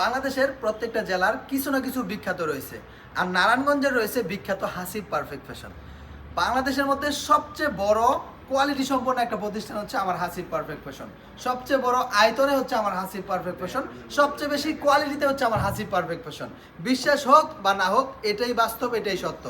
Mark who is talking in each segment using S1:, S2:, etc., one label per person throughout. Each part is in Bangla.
S1: বাংলাদেশের প্রত্যেকটা জেলার কিছু না কিছু বিখ্যাত রয়েছে। আর নারায়ণগঞ্জের রয়েছে বিখ্যাত হাসিব পারফেক্ট ফ্যাশন। বাংলাদেশের মধ্যে সবচেয়ে বড় কোয়ালিটি সম্পন্ন একটা প্রতিষ্ঠান হচ্ছে আমার হাসিব পারফেক্ট ফ্যাশন। সবচেয়ে বড় আয়তনে হচ্ছে আমার হাসিব পারফেক্ট ফ্যাশন। সবচেয়ে বেশি কোয়ালিটিতে হচ্ছে আমার হাসিব পারফেক্ট ফ্যাশন। বিশ্বাস হোক বা না হোক, এটাই বাস্তব, এটাই সত্য।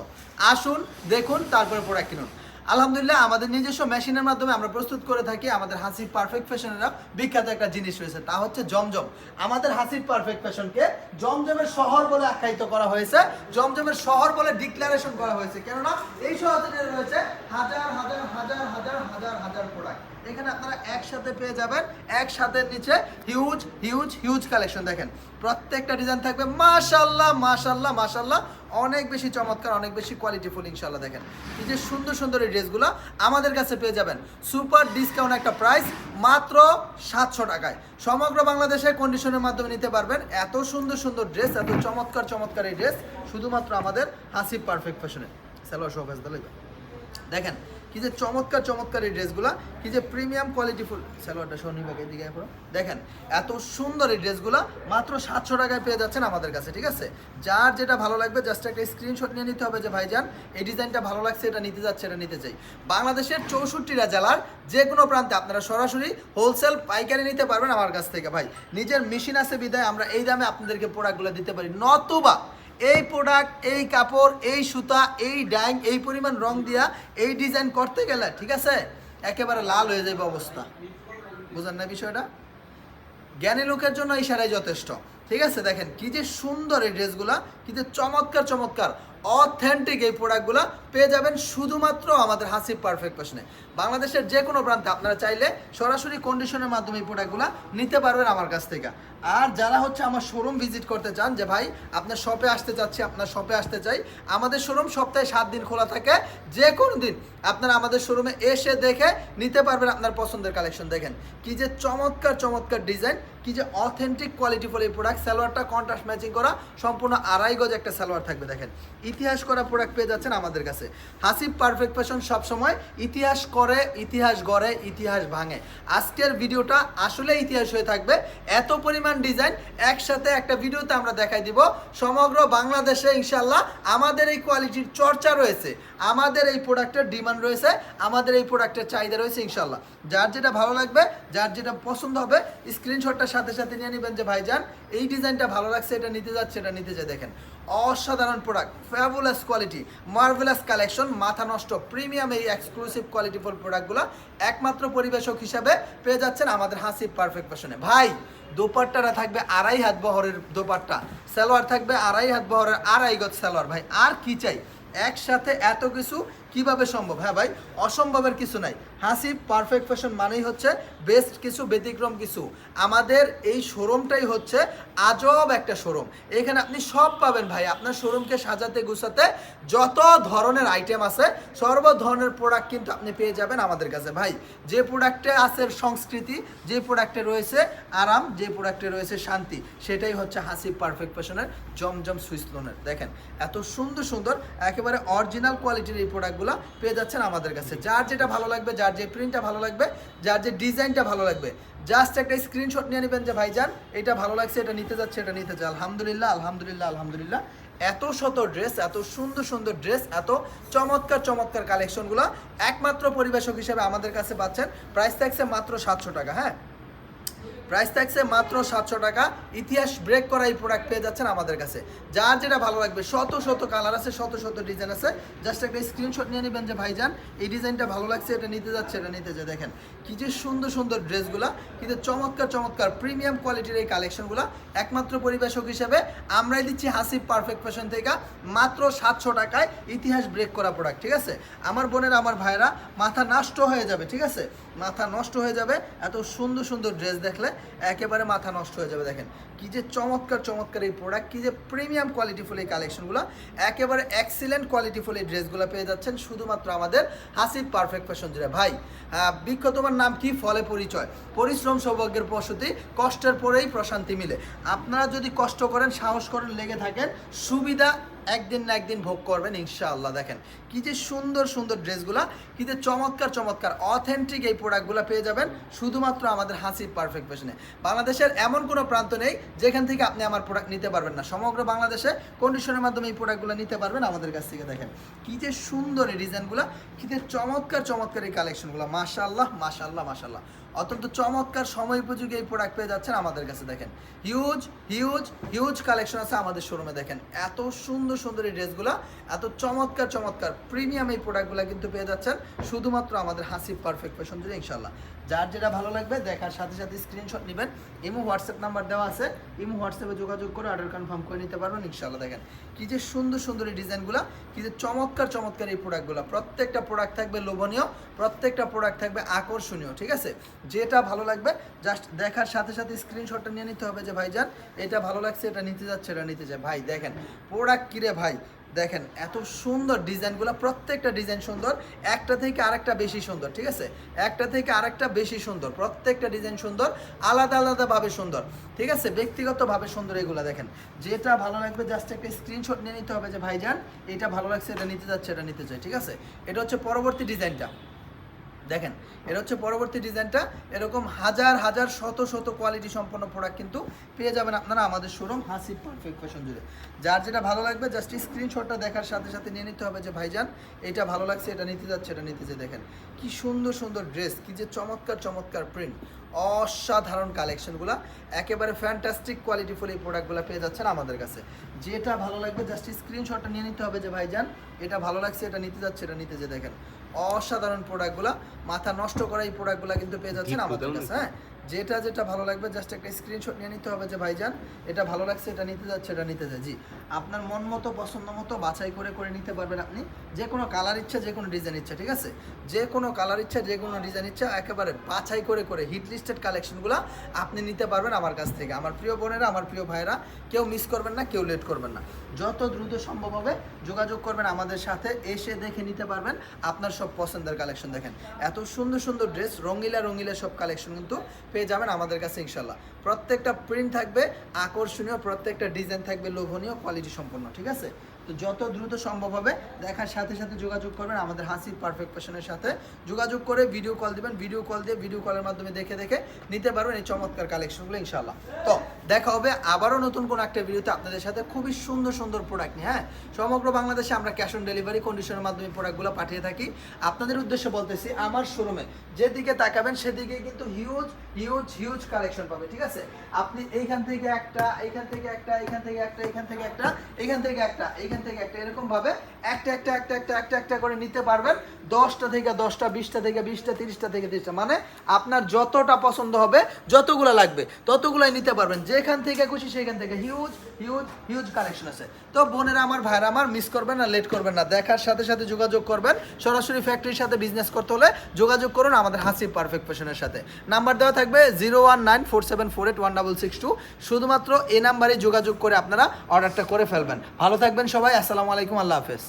S1: আসুন, দেখুন, তারপরে প্রোডাক্ট কিনুন। আলহামদুলিল্লাহ, আমাদের নিজস্ব মেশিনের মাধ্যমে আমরা প্রস্তুত করে থাকি আমাদের হাসির পারফেক্ট ফ্যাশনের বিখ্যাত একটা জিনিস রয়েছে, তা হচ্ছে জমজম। আমাদের হাসির পারফেক্ট ফ্যাশনকে জমজমের শহর বলে আখ্যায়িত করা হয়েছে, জমজমের শহর বলে ডিক্লারেশন করা হয়েছে। কেননা, এই শহরটিতে রয়েছে হাজার হাজার হাজার হাজার হাজার হাজার প্রোডাক্ট এখানে আপনারা একসাথে পেয়ে যাবেন, একসাথে নিচে হিউজ হিউজ হিউজ কালেকশন দেখেন। প্রত্যেকটা ডিজাইন থাকবে মাশাল্লাহ মাশাল্লাহ মাশাল্লাহ অনেক বেশি চমৎকার, অনেক বেশি কোয়ালিটিফুল ইনশাল্লাহ দেখেন। এই যে সুন্দর সুন্দর এই ড্রেসগুলো আমাদের কাছে পেয়ে যাবেন। সুপার ডিসকাউন্ট একটা প্রাইস মাত্র সাতশো টাকায়। সমগ্র বাংলাদেশে কন্ডিশনের মাধ্যমে নিতে পারবেন। এত সুন্দর সুন্দর ড্রেস এত চমৎকার চমৎকার এই ড্রেস শুধুমাত্র আমাদের হাসিব পারফেক্ট ফ্যাশনে স্যালোয়ার শোভাস দেখেন কি যে চমৎকার চমৎকার এই ড্রেসগুলো, কি যে প্রিমিয়াম কোয়ালিটিফুল সালোয়ারটা শনিবাগ এদিকে পুরো দেখেন, এত সুন্দর এই ড্রেসগুলো, মাত্র সাতশো টাকায় পেয়ে যাচ্ছেন আমাদের কাছে, ঠিক আছে? যার যেটা ভালো লাগবে জাস্ট একটা স্ক্রিনশট নিয়ে নিতে হবে যে, ভাইজান, এই ডিজাইনটা ভালো লাগছে, এটা নিতে যাচ্ছে, এটা নিতে চাই। বাংলাদেশের চৌষট্টিটা জেলার যে কোনো প্রান্তে আপনারা সরাসরি হোলসেল পাইকারি নিতে পারবেন আমার কাছ থেকে, ভাই। নিজের মেশিন আছে বিদায়, আমরা এই দামে আপনাদেরকে প্রোডাক্টগুলো দিতে পারি। নতুবা এই প্রোডাক্ট এই কাপড়, এই সুতা, এই ডাইং এই পরিমাণ রং দিয়া এই ডিজাইন করতে গেলে, ঠিক আছে? একেবারে লাল হয়ে যাবে অবস্থা। বুঝলেন না বিষয়টা? জ্ঞানী লোকের জন্য ইশারাই যথেষ্ট। ঠিক আছে? দেখেন কি যে সুন্দর এই ড্রেসগুলা কি যে চমৎকার চমৎকার। অথেন্টিক এই প্রোডাক্টগুলো পেয়ে যাবেন শুধুমাত্র আমাদের হাসিব পারফেক্ট ফ্যাশনে বাংলাদেশের যে কোনো প্রান্তে আপনারা চাইলে সরাসরি কন্ডিশনের মাধ্যমে এই প্রোডাক্টগুলো নিতে পারবেন আমার কাছ থেকে। আর যারা হচ্ছে আমার শোরুম ভিজিট করতে চান, যে ভাই, আপনার শপে আসতে চাচ্ছি, আপনার শপে আসতে চাই, আমাদের শোরুম সপ্তাহে সাত দিন খোলা থাকে। যে কোনো দিন আপনারা আমাদের শোরুমে এসে দেখে নিতে পারবেন আপনার পছন্দের কালেকশন দেখেন। কি যে চমৎকার চমৎকার ডিজাইন কি যে অথেন্টিক কোয়ালিটি কোয়ালিটিফুল এই প্রোডাক্ট সালোয়ারটা কন্ট্রাস্ট ম্যাচিং করা, সম্পূর্ণ আড়াই গজ একটা সালোয়ার থাকবে দেখেন। ইতিহাস করা প্রোডাক্ট পেয়ে যাচ্ছেন আমাদের কাছে। হাসিব পারফেক্ট ফ্যাশন সবসময় ইতিহাস করে, ইতিহাস গড়ে, ইতিহাস ভাঙে। আজকের ভিডিওটা আসলে ইতিহাস হয়ে থাকবে। এত পরিমাণ ডিজাইন একসাথে একটা ভিডিওতে আমরা দেখাই দিব। সমগ্র বাংলাদেশে ইনশাল্লাহ আমাদের এই কোয়ালিটির চর্চা রয়েছে। আমাদের এই প্রোডাক্টের ডিমান্ড রয়েছে, আমাদের এই প্রোডাক্টের চাহিদা রয়েছে ইনশাল্লাহ যার যেটা ভালো লাগবে, যার যেটা পছন্দ হবে স্ক্রিনশটটার সাথে সাথে নিয়ে নেবেন যে, ভাইজান, এই ডিজাইনটা ভালো লাগছে, এটা নিতে যাচ্ছে, এটা নিতে যায় দেখেন। অসাধারণ product fabulous quality marvellous collection মাথা নষ্ট প্রিমিয়াম এই এক্সক্লুসিভ কোয়ালিটিফুল প্রোডাক্টগুলো একমাত্র পরিবেশক হিসাবে পেয়ে যাচ্ছেন আমাদের হাসি পারফেক্ট ফ্যাশনে ভাই, দোপাট্টাটা থাকবে আড়াই হাত বহরের দোপাট্টা, সালোয়ার থাকবে আড়াই হাত বহরের আড়াই গজ সালোয়ার। ভাই, আর কি চাই? একসাথে এত কিছু কীভাবে সম্ভব? হ্যাঁ ভাই, অসম্ভবের কিছু নাই। হাসিব পারফেক্ট ফ্যাশন মানেই হচ্ছে বেস্ট কিছু, ব্যতিক্রম কিছু। আমাদের এই শোরুমটাই হচ্ছে আজব একটা শোরুম এখানে আপনি সব পাবেন ভাই। আপনার শোরুমকে সাজাতে, গুছাতে যত ধরনের আইটেম আছে, সর্ব ধরনের প্রোডাক্ট কিন্তু আপনি পেয়ে যাবেন আমাদের কাছে ভাই। যে প্রোডাক্টে আছে সংস্কৃতি, যে প্রোডাক্টে রয়েছে আরাম, যে প্রোডাক্টে রয়েছে শান্তি, সেটাই হচ্ছে হাসিব পারফেক্ট ফ্যাশনের জমজম সুইস লোনের। দেখেন, এত সুন্দর সুন্দর, একেবারে অরিজিনাল কোয়ালিটির এই প্রোডাক্টগুলো পেয়ে যাচ্ছেন আমাদের কাছে। যার যেটা ভালো লাগবে, যার যে প্রিন্টটা ভালো লাগবে, যার যে ডিজাইনটা ভালো লাগবে। জাস্ট একটা স্ক্রিনশট নিয়ে নেবেন যে, ভাইজান, এটা ভালো লাগছে, এটা নিতে যাচ্ছে, এটা নিতে যাচ্ছে। আলহামদুলিল্লাহ আলহামদুলিল্লাহ আলহামদুলিল্লাহ। এত শত ড্রেস এত সুন্দর সুন্দর ড্রেস এত চমৎকার চমৎকার কালেকশনগুলো একমাত্র পরিবেশক হিসেবে আমাদের কাছে পাচ্ছেন। প্রাইস থাকছে মাত্র সাতশো টাকা হ্যাঁ? প্রাইস থাকছে মাত্র সাতশো টাকা। ইতিহাস ব্রেক করা এই প্রোডাক্ট পেয়ে যাচ্ছেন আমাদের কাছে। যার যেটা ভালো লাগবে, শত শত কালার আছে, শত শত ডিজাইন আছে। জাস্ট একটা স্ক্রিনশট নিয়ে নেবেন যে ভাইজান, এই ডিজাইনটা ভালো লাগছে, এটা নিতে যাচ্ছে, এটা নিতে যায় দেখেন, কি যে সুন্দর সুন্দর ড্রেসগুলো কিন্তু চমৎকার চমৎকার প্রিমিয়াম কোয়ালিটির এই কালেকশনগুলো একমাত্র পরিবেশক হিসেবে আমরাই দিচ্ছি হাসিব পারফেক্ট ফ্যাশন থেকে মাত্র সাতশো টাকায় ইতিহাস ব্রেক করা প্রোডাক্ট ঠিক আছে? আমার বোনের, আমার ভাইরা মাথা নষ্ট হয়ে যাবে, ঠিক আছে? মাথা নষ্ট হয়ে যাবে, এত সুন্দর সুন্দর ড্রেস দেখলে একেবারে মাথা নষ্ট হয়ে যাবে, দেখেন। কি যে চমৎকার চমৎকার এই প্রোডাক্ট কি যে প্রিমিয়াম কোয়ালিটিফুল এই কালেকশনগুলো একেবারে এক্সিলেন্ট কোয়ালিটিফুল এই ড্রেসগুলো পেয়ে যাচ্ছেন শুধুমাত্র আমাদের হাসিব পারফেক্ট ফ্যাশন জুড়ে। ভাই বৃক্ষ তোমার নাম কি? ফলে পরিচয়। পরিশ্রম সৌভাগ্যের প্রসূতি, কষ্টের পরেই প্রশান্তি মিলে। আপনারা যদি কষ্ট করেন, সাহস করেন, লেগে থাকেন, সুবিধা একদিন না একদিন ভোগ করবেন, ইনশাআল্লাহ। দেখেন, কি যে সুন্দর সুন্দর ড্রেসগুলা, কি যে চমৎকার চমৎকার অথেন্টিক এই প্রোডাক্টগুলো পেয়ে যাবেন শুধুমাত্র আমাদের হাসি পারফেক্ট ফ্যাশনে বাংলাদেশের এমন কোনো প্রান্ত নেই যেখান থেকে আপনি আমার প্রোডাক্ট নিতে পারবেন না। সমগ্র বাংলাদেশে কন্ডিশনের মাধ্যমে এই প্রোডাক্টগুলো নিতে পারবেন আমাদের কাছ থেকে, দেখেন। কি যে সুন্দর এই ডিজাইনগুলো কি যে চমৎকার চমৎকার এই কালেকশনগুলো মাশাআল্লাহ মাশাআল্লাহ মাশাআল্লাহ। অত্যন্ত চমৎকার সময় উপযোগী এই প্রোডাক্ট পেয়ে যাচ্ছেন আমাদের কাছে, দেখেন। হিউজ হিউজ হিউজ কালেকশন আছে আমাদের শোরুমে দেখেন। এত সুন্দর সুন্দর এই ড্রেসগুলো এত চমৎকার চমৎকার প্রিমিয়াম এই প্রোডাক্টগুলো কিন্তু পেয়ে যাচ্ছেন শুধুমাত্র আমাদের হাসি পারফেক্ট ফ্যাশন জুড়ে ইনশাল্লাহ যার যেটা ভালো লাগবে, দেখার সাথে সাথে স্ক্রিনশট নেবেন। ইমো হোয়াটসঅ্যাপ নাম্বার দেওয়া আছে। ইমো হোয়াটসঅ্যাপে যোগাযোগ করে অর্ডার কনফার্ম করে নিতে পারবেন ইনশাল্লাহ দেখেন। কী যে সুন্দর সুন্দর এই ডিজাইনগুলো কি যে চমৎকার চমৎকার এই প্রোডাক্টগুলো প্রত্যেকটা প্রোডাক্ট থাকবে লোভনীয়, প্রত্যেকটা প্রোডাক্ট থাকবে আকর্ষণীয়, ঠিক আছে? যেটা ভালো লাগবে জাস্ট দেখার সাথে সাথে স্ক্রিনশটটা নিয়ে নিতে হবে যে, ভাইজান, এটা ভালো লাগছে, এটা নিতে যাচ্ছে, এটা নিতে যায় ভাই, দেখেন প্রোডাক্ট কিরে ভাই? দেখেন, এত সুন্দর ডিজাইনগুলো, প্রত্যেকটা ডিজাইন সুন্দর, একটা থেকে আরেকটা বেশি সুন্দর, ঠিক আছে? একটা থেকে আরেকটা বেশি সুন্দর, প্রত্যেকটা ডিজাইন সুন্দর, আলাদা আলাদাভাবে সুন্দর, ঠিক আছে? ব্যক্তিগতভাবে সুন্দর এগুলো, দেখেন। যেটা ভালো লাগবে জাস্ট একটা স্ক্রিনশট নিয়ে নিতে হবে যে, ভাইজান, এটা ভালো লাগছে, এটা নিতে যাচ্ছে, এটা নিতে চাই। ঠিক আছে? এটা হচ্ছে পরবর্তী ডিজাইনটা। দেখেন এটা হচ্ছে পরবর্তী ডিজাইনটা, এরকম হাজার হাজার, শত শত কোয়ালিটি সম্পন্ন প্রোডাক্ট কিন্তু পেয়ে যাবেন আপনারা আমাদের শোরুম হাসি পারফেক্ট ফ্যাশন জুড়ে। যার যেটা ভালো লাগবে জাস্ট স্ক্রিনশটটা দেখার সাথে সাথে নিয়ে নিতে হবে যে, ভাইজান, এটা ভালো লাগছে, এটা নিতে যাচ্ছে, এটা নিতে যে দেখেন, কি সুন্দর সুন্দর ড্রেস কি যে চমৎকার চমৎকার প্রিন্ট অসাধারণ কালেকশনগুলো একেবারে ফ্যান্টাস্টিক কোয়ালিটিফুল এই প্রোডাক্টগুলো পেয়ে যাচ্ছেন আমাদের কাছে। যেটা ভালো লাগবে জাস্ট স্ক্রিনশটটা নিয়ে নিতে হবে যে ভাই যান এটা ভালো লাগছে এটা নিতে যাচ্ছে এটা নিতে যে দেখেন। অসাধারণ প্রোডাক্টগুলো মাথা নষ্ট করা এই প্রোডাক্টগুলো কিন্তু পেয়ে যাচ্ছেন আমাদের কাছে হ্যাঁ? যেটা যেটা ভালো লাগবে জাস্ট একটা স্ক্রিনশট নিয়ে নিতে হবে যে, ভাইজান, এটা ভালো লাগছে, এটা নিতে যাচ্ছে, এটা নিতে জি, আপনার মন মতো, পছন্দ মতো বাছাই করে করে নিতে পারবেন আপনি। যে কোনো কালার ইচ্ছা, যে কোনো ডিজাইন ইচ্ছা, ঠিক আছে? যে কোনো কালার ইচ্ছা, যে কোনো ডিজাইন ইচ্ছা, একেবারে বাছাই করে করে হিট লিস্টেড কালেকশনগুলো আপনি নিতে পারবেন আমার কাছ থেকে। আমার প্রিয় বোনেরা, আমার প্রিয় ভাইরা কেউ মিস করবেন না, কেউ লেট করবেন না। যত দ্রুত সম্ভব হবে, যোগাযোগ করবেন আমাদের সাথে, এসে দেখে নিতে পারবেন আপনার সব পছন্দের কালেকশন দেখেন। এত সুন্দর সুন্দর ড্রেস রঙিলা রঙিলা সব কালেকশন কিন্তু পেয়ে যাবেন আমাদের কাছে ইনশাল্লাহ প্রত্যেকটা প্রিন্ট থাকবে, আকর্ষণীয়, প্রত্যেকটা ডিজাইন থাকবে, লোভনীয় কোয়ালিটি সম্পন্ন, ঠিক আছে? তো যত দ্রুত সম্ভব হবে, দেখার সাথে সাথে যোগাযোগ করবেন আমাদের হাসির পারফেক্ট পেশনের সাথে। যোগাযোগ করে ভিডিও কল দেবেন ভিডিও কল দিয়ে ভিডিও কলের মাধ্যমে দেখে দেখে নিতে পারবেন এই চমৎকার কালেকশনগুলো ইনশাল্লাহ তো দেখা হবে আবারও নতুন কোনো একটা ভিডিওতে আপনাদের সাথে খুবই সুন্দর সুন্দর প্রোডাক্ট নিয়ে। হ্যাঁ সমগ্র বাংলাদেশে আমরা ক্যাশ অন ডেলিভারি কন্ডিশনের মাধ্যমে প্রোডাক্টগুলো পাঠিয়ে থাকি। আপনাদের উদ্দেশ্যে বলতেছি, আমার শোরুমে যেদিকে তাকাবেন, সেদিকে কিন্তু হিউজ হিউজ হিউজ কালেকশন পাবে, ঠিক আছে? আপনি এইখান থেকে একটা, এইখান থেকে একটা, এইখান থেকে একটা, এইখান থেকে একটা, এইখান থেকে একটা, এইখান থেকে একটা এরকম ভাবে একটা একটা একটা একটা একটা একটা করে নিতে পারবেন। দশটা থেকে দশটা, বিশটা থেকে বিশটা, তিরিশটা থেকে তিরিশটা মানে আপনার যতটা পছন্দ হবে, যতগুলো লাগবে, ততগুলাই নিতে পারবেন। যেখান থেকে খুশি সেখান থেকে হিউজ হিউজ হিউজ কালেকশন আছে। তো বোনেরা আমার ভাইরা আমার মিস করবেন না লেট করবেন না। দেখার সাথে সাথে যোগাযোগ করবেন। সরাসরি ফ্যাক্টরির সাথে বিজনেস করতে হলে যোগাযোগ করুন আমাদের হাসি পারফেক্ট ফ্যাশনের সাথে। নাম্বার দেওয়া থাকবে zero one nine four seven four eight one double six two শুধুমাত্র এই নাম্বারে যোগাযোগ করে আপনারা অর্ডারটা করে ফেলবেন। ভালো থাকবেন সবাই। আসসালামু আলাইকুম। আল্লাহ হাফেজ।